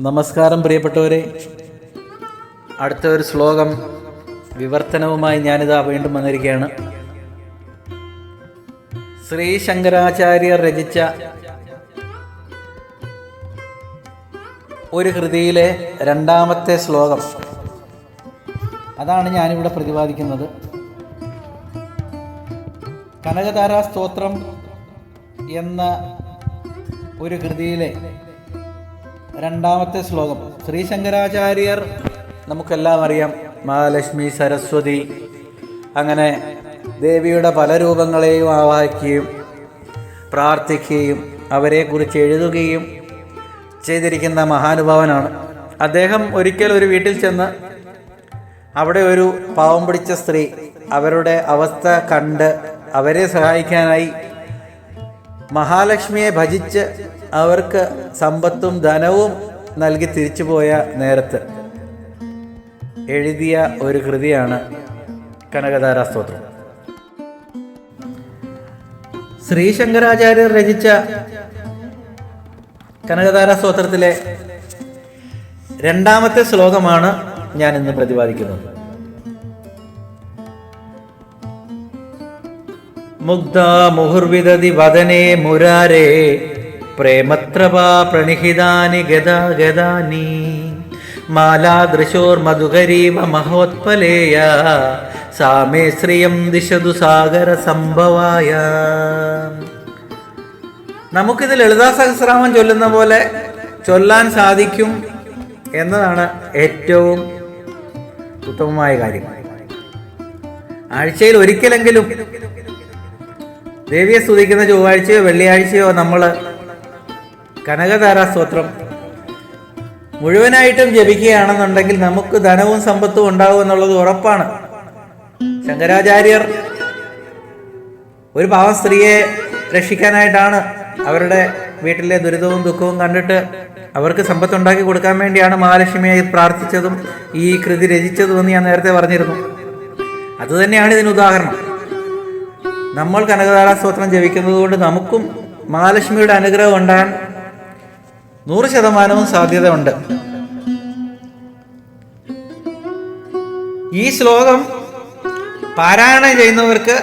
നമസ്കാരം പ്രിയപ്പെട്ടവരെ. അടുത്ത ഒരു ശ്ലോകം വിവർത്തനവുമായി ഞാനിതാ വീണ്ടും വന്നിരിക്കുകയാണ്. ശ്രീ ശങ്കരാചാര്യർ രചിച്ച ഒരു കൃതിയിലെ രണ്ടാമത്തെ ശ്ലോകം. അതാണ് ഞാനിവിടെ പ്രതിപാദിക്കുന്നത്. കനകതാരാ സ്തോത്രം എന്ന ഒരു കൃതിയിലെ രണ്ടാമത്തെ ശ്ലോകം. ശ്രീ ശങ്കരാചാര്യർ നമുക്കെല്ലാം അറിയാം. മഹാലക്ഷ്മി സരസ്വതി. അങ്ങനെ ദേവിയുടെ പല രൂപങ്ങളെയും ആവാഹിക്കുകയും പ്രാർത്ഥിക്കുകയും അവരെക്കുറിച്ച് എഴുതുകയും ചെയ്തിരിക്കുന്ന മഹാനുഭാവനാണ്. അദ്ദേഹം ഒരിക്കൽ ഒരു വീട്ടിൽ ചെന്ന് അവിടെ ഒരു പാവം പിടിച്ച സ്ത്രീ അവരുടെ അവസ്ഥ കണ്ട് അവരെ സഹായിക്കാനായി മഹാലക്ഷ്മിയെ ഭജിച്ച് അവർക്ക് സമ്പത്തും ധനവും നൽകി തിരിച്ചുപോയ നേരത്ത് എഴുതിയ ഒരു കൃതിയാണ് കനകധാര സ്തോത്രം ശ്രീശങ്കരാചാര്യർ രചിച്ച കനകധാര സ്തോത്രത്തിലെ രണ്ടാമത്തെ ശ്ലോകമാണ് ഞാൻ ഇന്ന് പ്രതിപാദിക്കുന്നത്. മുഗ്ധാ മുഹുർവിദതി വദനേ മുരാരേ. പ്രേമത്രവാ പ്രണിഹിതാനി ഗദാ ഗദാനി. മാലാദൃശോർമധുകരീവ മഹോത്പലേയ. സാമേ ശ്രിയം ദിശതു സാഗര സംഭവായ. നമുക്കിത് ലളിതാ സഹസ്രാമം ചൊല്ലുന്ന പോലെ ചൊല്ലാൻ സാധിക്കും എന്നതാണ് ഏറ്റവും ഉത്തമമായ കാര്യം. ആഴ്ചയിൽ ഒരിക്കലെങ്കിലും ദേവിയെ സ്തുതിക്കുന്ന ചൊവ്വാഴ്ചയോ വെള്ളിയാഴ്ചയോ നമ്മൾ കനകധാര സ്തോത്രം മുഴുവനായിട്ടും ജപിക്കുകയാണെന്നുണ്ടെങ്കിൽ നമുക്ക് ധനവും സമ്പത്തും ഉണ്ടാവും എന്നുള്ളത് ഉറപ്പാണ്. ശങ്കരാചാര്യർ ഒരു പാവ സ്ത്രീയെ രക്ഷിക്കാനായിട്ടാണ് അവരുടെ വീട്ടിലെ ദുരിതവും ദുഃഖവും കണ്ടിട്ട് അവർക്ക് സമ്പത്ത് ഉണ്ടാക്കി കൊടുക്കാൻ വേണ്ടിയാണ് മഹാലക്ഷ്മിയെ പ്രാർത്ഥിച്ചതും ഈ കൃതി രചിച്ചതും എന്ന് ഞാൻ നേരത്തെ പറഞ്ഞിരുന്നു. അതുതന്നെയാണ് ഇതിന് ഉദാഹരണം. നമ്മൾ കനകദാര സ്തോത്രം ജപിക്കുന്നത് കൊണ്ട് നമുക്കും മഹാലക്ഷ്മിയുടെ അനുഗ്രഹം ഉണ്ടാകാൻ നൂറ് ശതമാനവും സാധ്യത ഉണ്ട് ഈ ശ്ലോകം പാരായണം ചെയ്യുന്നവർക്ക്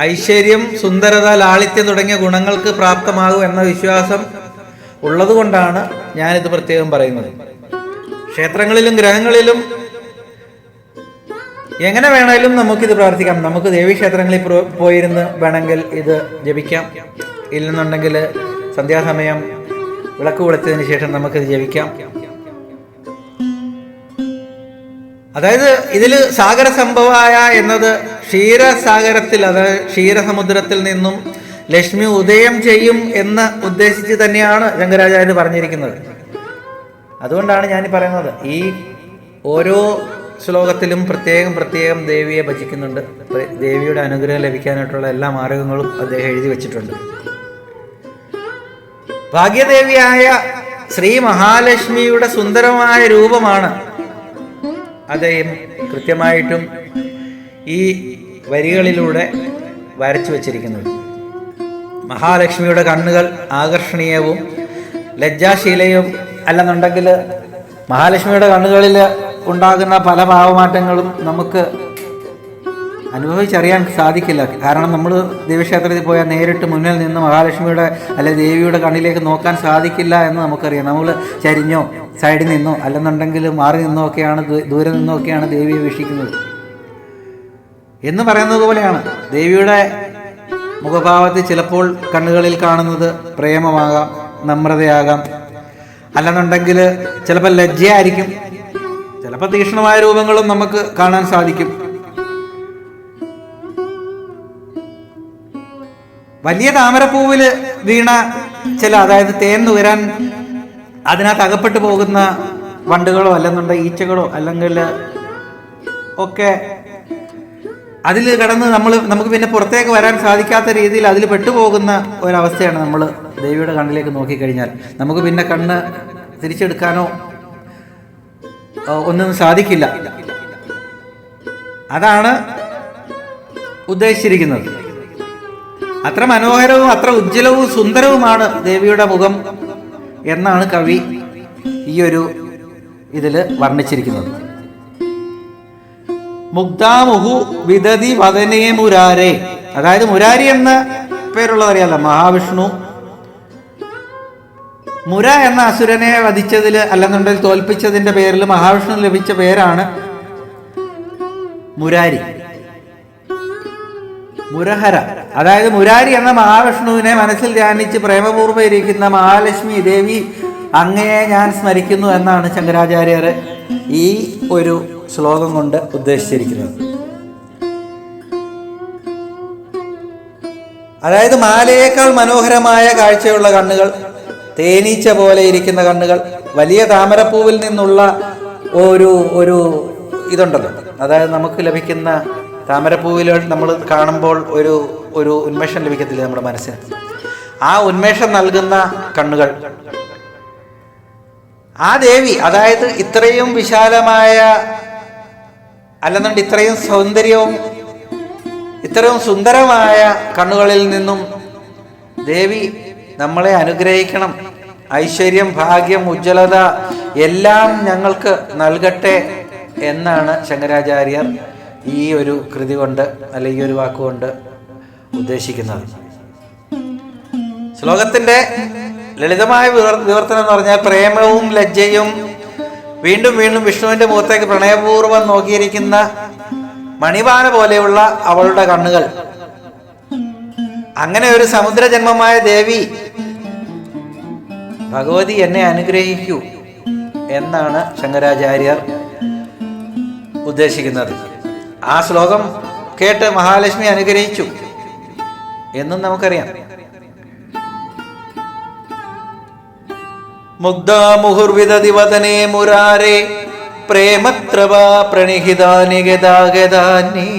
ഐശ്വര്യം സുന്ദരത ലാളിത്യം തുടങ്ങിയ ഗുണങ്ങൾക്ക് പ്രാപ്തമാകും എന്ന വിശ്വാസം ഉള്ളതുകൊണ്ടാണ് ഞാനിത് പ്രത്യേകം പറയുന്നത്. ക്ഷേത്രങ്ങളിലും ഗ്രഹങ്ങളിലും എങ്ങനെ വേണേലും നമുക്കിത് പ്രാർത്ഥിക്കാം. നമുക്ക് ദേവീക്ഷേത്രങ്ങളിൽ പോയിരുന്ന് വേണമെങ്കിൽ ഇത് ജപിക്കാം. ഇല്ലെന്നുണ്ടെങ്കിൽ സന്ധ്യാസമയം വിളക്ക് കൊളുത്തതിന് ശേഷം നമുക്കിത് ജപിക്കാം. അതായത് ഇതിൽ സാഗര സംഭവമായ എന്നത് ക്ഷീരസാഗരത്തിൽ അതായത് ക്ഷീരസമുദ്രത്തിൽ നിന്നും ലക്ഷ്മി ഉദയം ചെയ്യും എന്ന് ഉദ്ദേശിച്ച് തന്നെയാണ് ശങ്കരാചാര്യ പറഞ്ഞിരിക്കുന്നത്. അതുകൊണ്ടാണ് ഞാൻ പറയുന്നത്. ഈ ഓരോ ശ്ലോകത്തിലും പ്രത്യേകം പ്രത്യേകം ദേവിയെ ഭജിക്കുന്നുണ്ട്. ദേവിയുടെ അനുഗ്രഹം ലഭിക്കാനായിട്ടുള്ള എല്ലാ മാർഗങ്ങളും അദ്ദേഹം എഴുതി വച്ചിട്ടുണ്ട്. ഭാഗ്യദേവിയായ ശ്രീ മഹാലക്ഷ്മിയുടെ സുന്ദരമായ രൂപമാണ് അദ്ദേഹം കൃത്യമായിട്ടും ഈ വരികളിലൂടെ വരച്ചു വച്ചിരിക്കുന്നത്. മഹാലക്ഷ്മിയുടെ കണ്ണുകൾ ആകർഷണീയവും ലജ്ജാശീലയും അല്ലെന്നുണ്ടെങ്കിൽ മഹാലക്ഷ്മിയുടെ കണ്ണുകളിൽ ഉണ്ടാകുന്ന പല ഭാവമാറ്റങ്ങളും നമുക്ക് അനുഭവിച്ചറിയാൻ സാധിക്കില്ല. കാരണം നമ്മൾ ദേവീക്ഷേത്രത്തിൽ പോയാൽ നേരിട്ട് മുന്നിൽ നിന്ന് മഹാലക്ഷ്മിയുടെ അല്ലെ ദേവിയുടെ കണ്ണിലേക്ക് നോക്കാൻ സാധിക്കില്ല എന്ന് നമുക്കറിയാം. നമ്മൾ ചരിഞ്ഞോ സൈഡിൽ നിന്നോ അല്ലെന്നുണ്ടെങ്കിൽ മാറി നിന്നോ ഒക്കെയാണ് ദൂരെ നിന്നോ ഒക്കെയാണ് ദേവിയെ വീക്ഷിക്കുന്നത്. എന്ന് പറയുന്നത് പോലെയാണ്. ദേവിയുടെ മുഖഭാവത്തിൽ ചിലപ്പോൾ കണ്ണുകളിൽ കാണുന്നത് പ്രേമമാകാം നമ്രതയാകാം. അല്ലെന്നുണ്ടെങ്കിൽ ചിലപ്പോൾ ലജ്ജയായിരിക്കും. ചിലപ്പോൾ തീക്ഷ്ണമായ രൂപങ്ങളും നമുക്ക് കാണാൻ സാധിക്കും. വലിയ താമരപ്പൂവിൽ വീണ ചില അതായത് തേൻ നുകരാൻ അതിനകത്ത് അകപ്പെട്ടു പോകുന്ന വണ്ടുകളോ അല്ലെന്നുണ്ടെങ്കിൽ ഈച്ചകളോ അല്ലെങ്കിൽ ഒക്കെ അതിൽ കിടന്ന് നമ്മൾ നമുക്ക് പിന്നെ പുറത്തേക്ക് വരാൻ സാധിക്കാത്ത രീതിയിൽ അതിൽ പെട്ടുപോകുന്ന ഒരവസ്ഥയാണ് നമ്മൾ ദേവിയുടെ കണ്ണിലേക്ക് നോക്കിക്കഴിഞ്ഞാൽ. നമുക്ക് പിന്നെ കണ്ണ് തിരിച്ചെടുക്കാനോ ഒന്നും സാധിക്കില്ല. അതാണ് ഉദ്ദേശിച്ചിരിക്കുന്നത്. അത്ര മനോഹരവും അത്ര ഉജ്ജ്വലവും സുന്ദരവുമാണ് ദേവിയുടെ മുഖം എന്നാണ് കവി ഈ ഒരു ഇതിൽ വർണിച്ചിരിക്കുന്നത്. മുഗ്ധാമുഹു വിദതി വദനേ മുരാരേ. അതായത് മുരാരി എന്ന പേരുള്ളത് അറിയാലോ മഹാവിഷ്ണു മുര എന്ന അസുരനെ വധിച്ചതിൽ അല്ലെന്നുണ്ടെങ്കിൽ തോൽപ്പിച്ചതിന്റെ പേരിൽ മഹാവിഷ്ണു ലഭിച്ച പേരാണ് മുരാരി. മുരഹര. അതായത് മുരാരി എന്ന മഹാവിഷ്ണുവിനെ മനസ്സിൽ ധ്യാനിച്ച് പ്രേമപൂർവം ഇരിക്കുന്ന മഹാലക്ഷ്മി ദേവി അങ്ങയെ ഞാൻ സ്മരിക്കുന്നു എന്നാണ് ശങ്കരാചാര്യർ ഈ ഒരു ശ്ലോകം കൊണ്ട് ഉദ്ദേശിച്ചിരിക്കുന്നത്. അതായത് മാലയേക്കാൾ മനോഹരമായ കാഴ്ചയുള്ള കണ്ണുകൾ തേനീച്ച പോലെ ഇരിക്കുന്ന കണ്ണുകൾ. വലിയ താമരപ്പൂവിൽ നിന്നുള്ള ഒരു ഒരു ഇതുണ്ടല്ലോ. അതായത് നമുക്ക് ലഭിക്കുന്ന താമരപ്പൂവിൽ നമ്മൾ കാണുമ്പോൾ ഒരു ഒരു ഉന്മേഷം ലഭിക്കത്തില്ല നമ്മുടെ മനസ്സിന്. ആ ഉന്മേഷം നൽകുന്ന കണ്ണുകൾ. ആ ദേവി അതായത് ഇത്രയും വിശാലമായ അല്ലെന്നുണ്ട് ഇത്രയും സൗന്ദര്യവും ഇത്രയും സുന്ദരമായ കണ്ണുകളിൽ നിന്നും ദേവി നമ്മളെ അനുഗ്രഹിക്കണം. ഐശ്വര്യം ഭാഗ്യം ഉജ്ജ്വലത എല്ലാം ഞങ്ങൾക്ക് നൽകട്ടെ എന്നാണ് ശങ്കരാചാര്യർ ഈ ഒരു കൃതി കൊണ്ട് അല്ലെങ്കിൽ ഈ ഒരു വാക്കുകൊണ്ട് ഉദ്ദേശിക്കുന്നത്. ശ്ലോകത്തിന്റെ ലളിതമായ വിവർത്തനം എന്ന് പറഞ്ഞാൽ പ്രേമവും ലജ്ജയും വീണ്ടും വീണ്ടും വിഷ്ണുവിന്റെ മുഖത്തേക്ക് പ്രണയപൂർവം നോക്കിയിരിക്കുന്ന മണിപാന പോലെയുള്ള അവളുടെ കണ്ണുകൾ. അങ്ങനെ ഒരു സമുദ്ര ജന്മമായ ദേവി ഭഗവതി എന്നെ അനുഗ്രഹിക്കൂ എന്നാണ് ശങ്കരാചാര്യർ ഉദ്ദേശിക്കുന്നത്. ആ ശ്ലോകം കേട്ട് മഹാലക്ഷ്മി അനുഗ്രഹിച്ചു എന്നും നമുക്കറിയാം. മുഗ്ധാമുഹുർവിദതി വദനേ മുരാരേ പ്രേമത്രവാ പ്രണിഹിതാനി ഗതാഗതാനി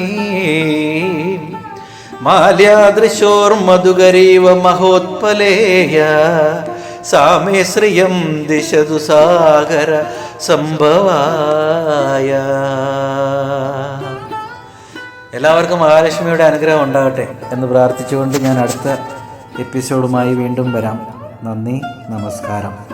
മാല്യാദൃശോർമധുകരീവ മഹോത്പലേയ. സാമേ ശ്രിയം ദിശതു സാഗര സംഭവായ. എല്ലാവർക്കും മഹാലക്ഷ്മിയുടെ അനുഗ്രഹം ഉണ്ടാകട്ടെ എന്ന് പ്രാർത്ഥിച്ചുകൊണ്ട് ഞാൻ അടുത്ത എപ്പിസോഡുമായി വീണ്ടും വരാം. നന്ദി നമസ്കാരം.